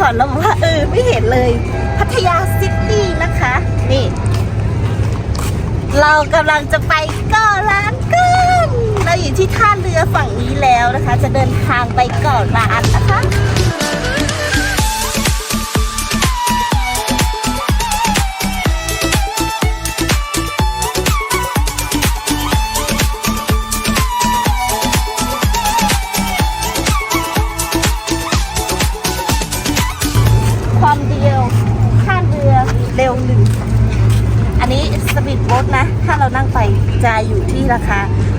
ก่อนแล้วบอกว่าเออไม่เห็นเลย พัทยาซิตี้นะคะ นี่ เรากำลังจะไปเกาะล้านกันเราอยู่ที่ท่าเรือฝั่งนี้แล้วนะคะ จะเดินทางไปเกาะล้านนะคะ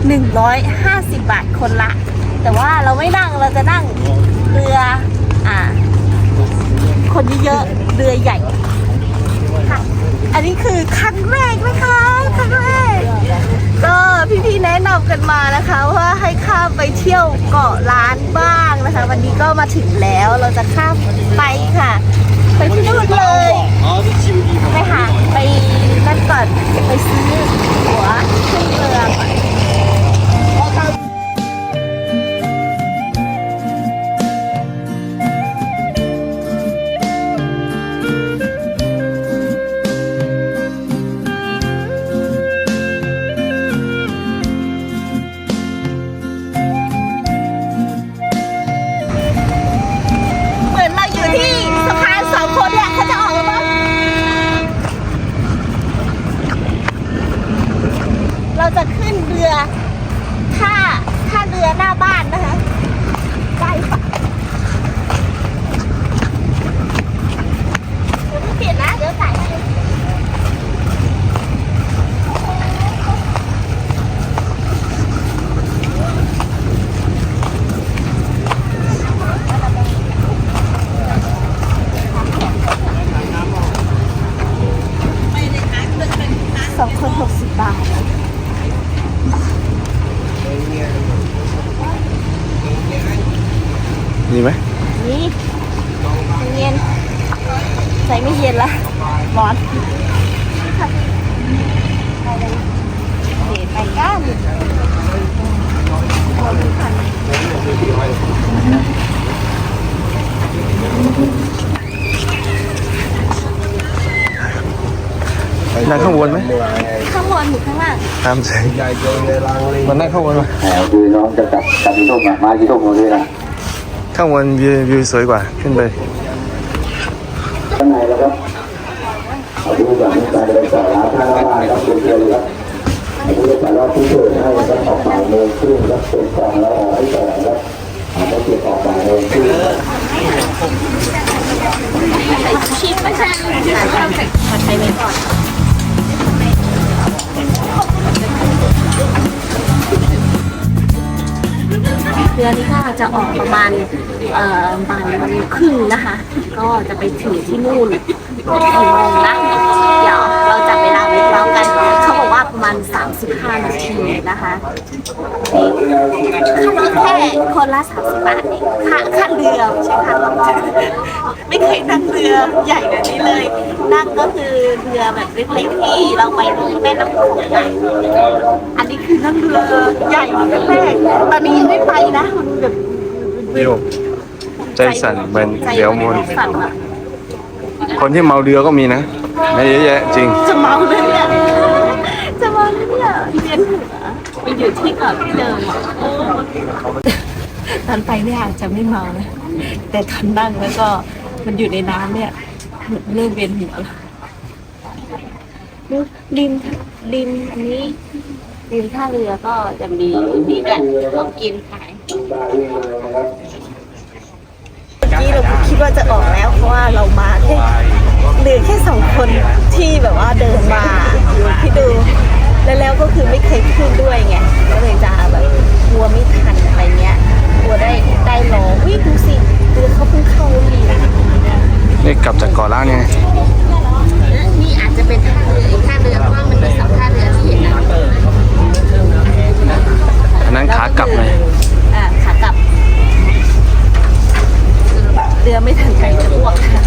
150 บาทคนละ แต่ว่าเราไม่นั่งเราจะนั่งเรืออ่า คนเยอะๆเรือใหญ่ค่ะอันนี้คือครั้งแรกนะคะครั้งแรกก็พี่ๆแนะนำกันมานะคะ ว่าให้ข้ามไปเที่ยวเกาะล้านบ้างนะคะ วันนี้ก็มาถึงแล้วเราจะข้ามไปค่ะ ไปที่นู่นเลยไปหาไปนั่นก่อนไปซื้อหัวขึ้นเรือก่อน นั่งข้างบนไหมข้างบนหรือข้างล่างตามใจมันนั่งข้างบนไหมแหมคือน้องจะกลับกลับที่ร่มอะมาที่ร่มตรงนี้นะข้างบนวิววิวสวยกว่าขึ้นไปข้างในแล้วครับเอาดูแบบนี้การเดินต่อร้านข้างล่างครับเชิญเลยครับเอาดูแต่รอบที่เปิดให้ครับออกบ่ายโมงครึ่งครับเปิดกล่องแล้วออกให้ต่อครับเอาไปเก็บออกบ่ายโมงครึ่งครับใส่ชูชีพไม่ใช่ค่ะมาใช้ไว้ก่อน เรือนี้ก็จะออกประมาณเอ่อบ่ายโมงครึ่งนะคะ ก็จะไปถึงที่นู่นกี่โมงนะเดี๋ยวเราจับเวลาไว้พร้อมกัน เขาบอกว่าประมาณ 35 นาทีนะคะ ค่ารถแค่คนละ30บาทเองค่าค่าเรือไม่ใช่ค่ารถไม่เคยนั่งเรือใหญ่แบบนี้เลย นั่งก็คือเรือแบบเล็กๆที่เราไปที่แม่น้ำโขงอะอันนี้คือนั่งเรือใหญ่ครั้งแรกตอนนี้ยังไม่ไปนะมันแบบโยกใจสั่นเหมือนใจเดี๋ยวมูลสั่นอะคนที่เมาเรือก็มีนะไม่เยอะแยะจริงจะเมาเลยเนี่ย จะเมาเลยเนี่ยเวียนหัวไป อยู่ที่เก่อนที่เดิมตอนไปเนี่ยอาจจะไม่เมานะแต่ตอนนั่งแล้วก็มันอยู่ในน้ำเนี่ยเริ่มเวียนหัวแล้วริมริมอันนี้ริมท่าเรือก็จะมีมีแบบของกินขายเมื่อกี้เราคิดว่าจะออกแล้วเพราะว่าเรามาแค่เหลือแค่สองคนที่แบบว่าเดินมาดูที่ดู แล้วแล้วก็คือไม่เคยขึ้นด้วยไงก็เลยจะแบบกลัวไม่ทันอะไรเงี้ยกลัวได้ได้รอวิ่งดูสิดูเขาเพิ่งเข้าเรียน นี่ กลับจากเกาะล้านไงนี่อาจจะเป็นท่าเรืออีกท่าเรือเพราะว่ามันมีสองท่าเรือที่เห็นนะอันนั้นขากลับไงอ่าขากลับ เรือไม่ถึงใจจะอ้วกค่ะ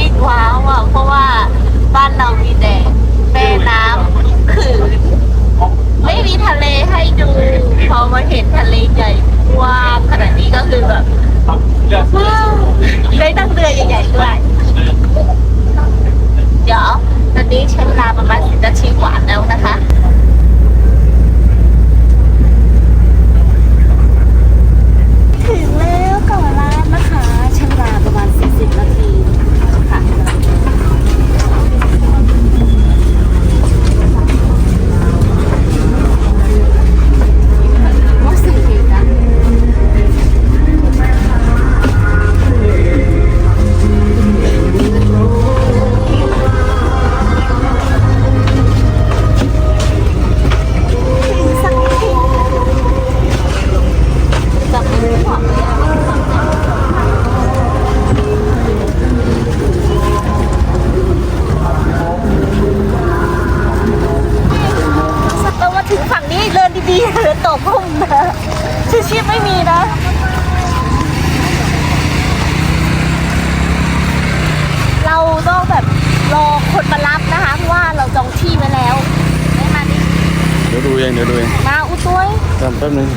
ยิ่งว้าวอะเพราะว่าบ้านเรามีแต่แม่น้ำขื่นไม่มีทะเลให้ดูพอมาเห็นทะเลใหญ่กว้างขนาดนี้ก็คือแบบได้นั่งเรือใหญ่ๆด้วยเดี๋ยวตอนนี้ใช้เวลาประมาณสิบนาทีกว่าแล้วนะคะ แป๊บนึง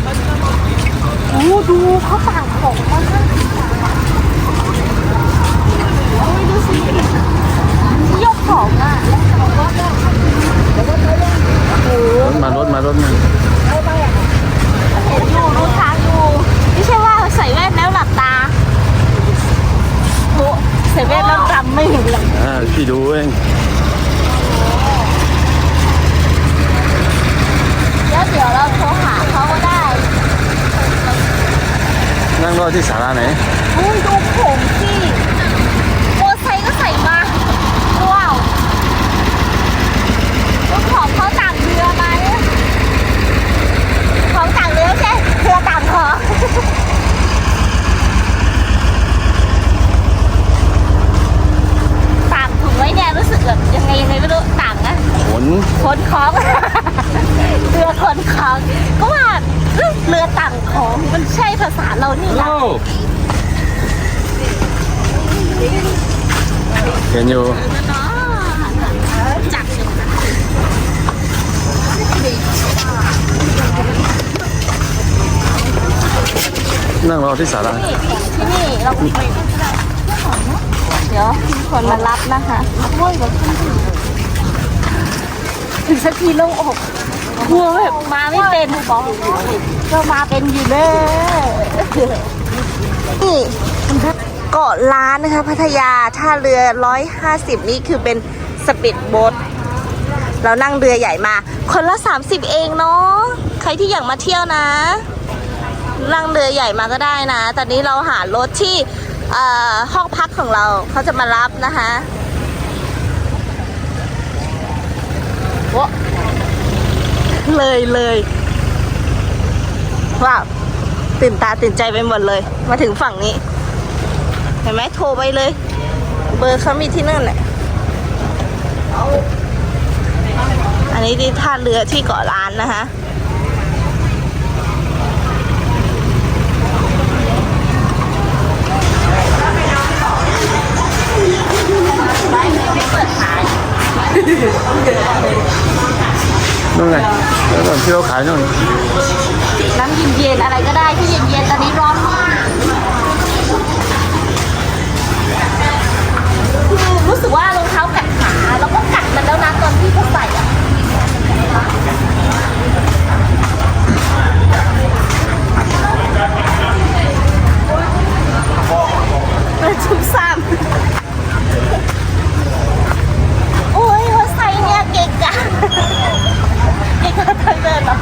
โอ้ดูเขาสั่งของมากโอ้ยดูสิยกของอะโอ้ รถมารถมารถมา เห็นอยู่รู้ทางอยู่ไม่ใช่ว่าใส่แว่นแล้วหลับตาโหใส่แว่นแล้วจำไม่เห็นเลย อ่าพี่ดูเอง แล้วเดี๋ยวเราโทรหาเขาก็ได้ นั่งรอที่ศาลาไหน อุ้ยดูผมสิโมอไซค์ก็ใส่มา ว้าวแล้วของเขาต่างเรือมาเนี่ยของต่างเรือใช่เรือต่างของต่างถุงไว้เนี่ยรู้สึกแบบยังไงยังไงไม่รู้ต่างนะ ขน คนของ เรือคนของก็ว่าเอ้ยเรือต่างของมันใช่ภาษาเรานี่นะ เห็นอยู่จักนั่งรอที่ศาลาที่นี่เราไปเดี๋ยวคนมารับนะคะโอ้ยแบบถึงสักทีโลงอกกลัวแบบมาไม่เป็นก็มาเป็นอยู่เด้อนี่เกาะล้านนะคะ พัทยาท่าเรือ 150 นี่คือเป็นสปีดโบ๊ทเรานั่งเรือใหญ่มา คนละ 30 เองเนาะใครที่อยากมาเที่ยวนะ นั่งเรือใหญ่มาก็ได้นะ ตอนนี้เราหารถที่ห้องพักของเราเขาจะมารับนะคะเลยเลยว้าวตื่นตาตื่นใจไปหมดเลย มาถึงฝั่งนี้ ห็นไหมโทรไปเลย เบอร์เขามีที่นั่นแหละอันนี้ที่ท่าเรือที่เกาะล้านนะคะนู่นไงแล้วก่อนที่เราขายนู่นน้ำเย็นๆอะไรก็ได้ที่เย็นๆตอนนี้ร้อนมากคือรู้สึกว่ารองเท้ากัดขาแล้วก็กัดมันแล้วนะตอนที่เขาใส่อะมันชุ่มซ้ำโอ้ยเขาใส่เนี่ยเก่งจังเก่งกว่าทางเดินเหรอ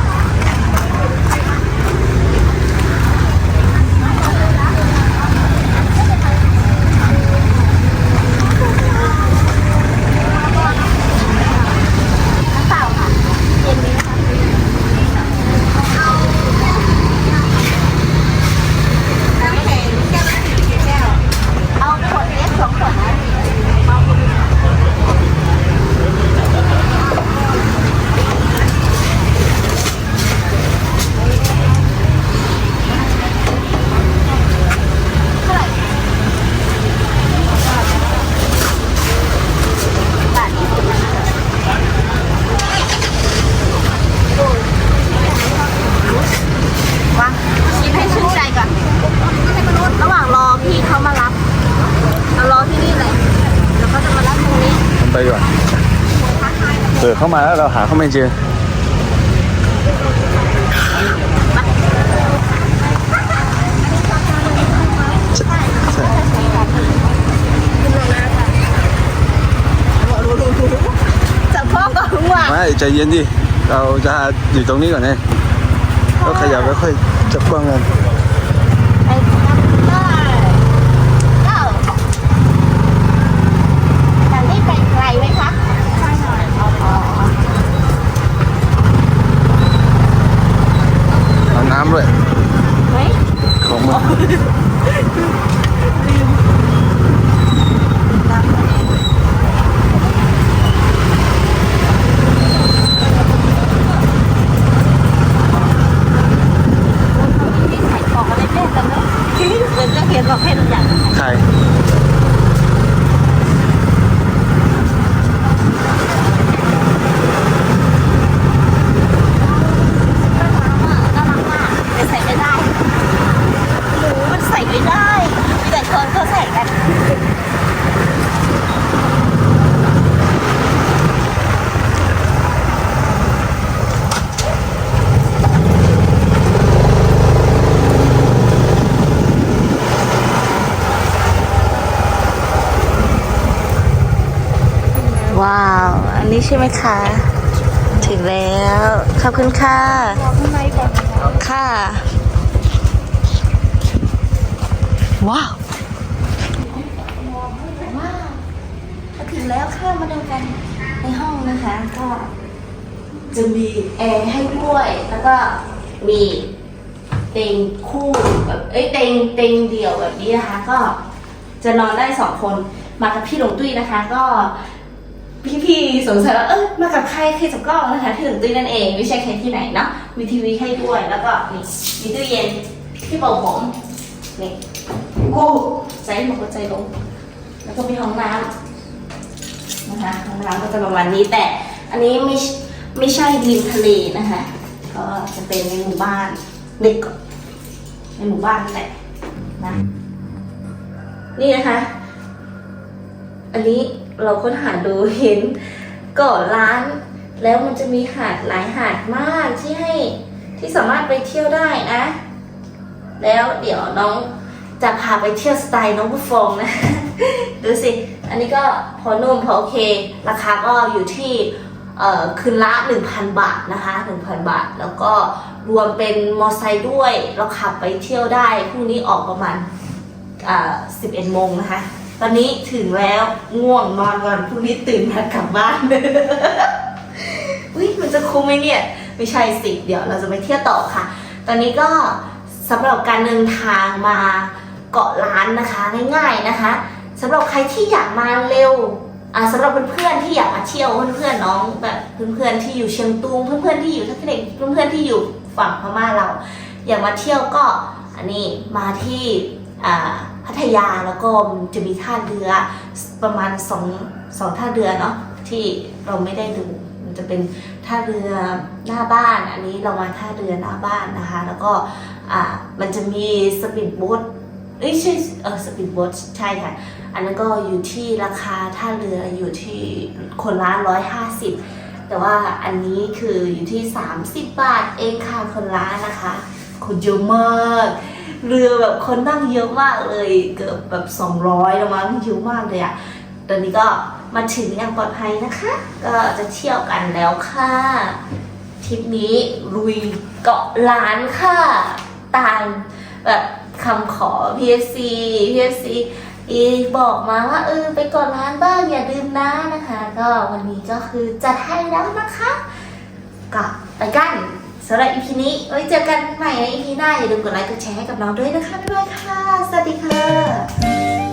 ไปดีกว่า เออเข้ามาแล้วเราหาเขาไม่เจอจับพ่อก่อนว่ะไม่ใจเย็นดิ เราจะอยู่ตรงนี้ก่อนไงก็ขยับแล้วค่อยจับกล้องกัน ไปครับได้เก้าแต่นี่ไปไกลไหมคะใช่หน่อยอ๋อ เอาน้ำด้วย เฮ้ย ของมัน ที่ใส่ของอะไรเล่นกันเนาะที่เหมือนจะเห็นบอกให้เราอยาก ใคร น่ารักมากแต่ใส่ไม่ได้หนูมันใส่ไม่ได้มีแต่ คนเขาใส่กันว้าว อันนี้ใช่ไหมคะ ถึงแล้ว ขอบคุณค่ะค่ะ ว้าวมาถึง แล้วค่ะมาดูกันในห้องนะคะ ก็จะมีแอร์ให้ด้วยแล้วก็มีเตงคู่แบบเอ้ยเตงเตงเดี่ยวแบบนี้นะคะ ก็จะนอนได้สองคนมากับพี่หลงตุ้ยนะคะ ก็พี่ๆสงสัยว่าเออมากับใครใครจับกล้องนะคะพี่หลงตุ้ยนั่นเองไม่ใช่ใครที่ไหนเนาะมีทีวีให้ด้วยแล้วก็นี่มีตู้เย็นที่เป่าผมนี่กูใจหมกใจลงแล้วก็มีห้องน้ำ นะคะห้องน้ำก็จะประมาณนี้แต่อันนี้ไม่ไม่ใช่ริมทะเลนะคะ ก็จะเป็นในหมู่บ้านเด็กในหมู่บ้านนั่นแหละนะนี่นะคะ อันนี้เราค้นหาดูเห็นเกาะล้าน แล้วมันจะมีหาดหลายหาดมากที่ให้ที่สามารถไปเที่ยวได้นะ แล้วเดี๋ยวน้องจะพาไปเที่ยวสไตล์น้องผู้ฟองนะ ดูสิ อันนี้ก็พอนุ่มพอโอเค ราคาก็อยู่ที่คืนละ 1,000 บาทนะคะ 1,000 บาท แล้วก็รวมเป็นมอไซค์ด้วย เราขับไปเที่ยวได้ พรุ่งนี้ออกประมาณ11โมงนะคะ ตอนนี้ถึงแล้วง่วงนอนก่อนพรุ่งนี้ตื่นมากลับบ้านอุ้ยมันจะคุ้มไหมเนี่ย ไม่ใช่สิ เดี๋ยวเราจะไปเที่ยวต่อค่ะ ตอนนี้ก็สำหรับการเดินทางมาเกาะล้านนะคะ ง่ายๆนะคะ สำหรับใครที่อยากมาเร็วอ่าสำหรับเพื่อนๆที่อยากมาเที่ยวเพื่อนๆน้องแบบเพื่อนๆที่อยู่เชียงตุงเพื่อนๆที่อยู่ทัศเด็กเพื่อนๆที่อยู่ฝั่งพม่าเรา อยากมาเที่ยวก็อันนี้มาที่อ่าพัทยาแล้วก็จะมีท่าเรือประมาณสองสองท่าเรือเนาะที่เราไม่ได้ดูมันจะเป็นท่าเรือหน้าบ้าน อันนี้เรามาท่าเรือหน้าบ้านนะคะ แล้วก็อ่ามันจะมีสปีดโบ๊ท เอ้ยใช่เออสปีดโบ๊ทใช่ค่ะ อันนั้นก็อยู่ที่ราคาท่าเรืออยู่ที่คนละร้อยห้าสิบแต่ว่าอันนี้คืออยู่ที่ 30 บาทเองค่ะคนละนะคะ คนเยอะมาก เรือแบบคนนั่งเยอะมากเลยเกือบแบบ 200แล้วมั้งเยอะมากเลยอะตอนนี้ก็มาถึงอย่างปลอดภัยนะคะ ก็จะเที่ยวกันแล้วค่ะทริปนี้ลุยเกาะล้านค่ะตามแบบ คำขอ PFC PFC อีบอกมาว่าเออไปเกาะล้านบ้างอย่าลืมนะนะคะ ก็วันนี้ก็คือจัดให้แล้วนะคะ ก็ไปกันสำหรับอีพีนี้ไว้เจอกันใหม่ในอีพีหน้าอย่าลืมกดไลค์กดแชร์ให้กับน้องด้วยนะคะด้วยค่ะ สวัสดีค่ะ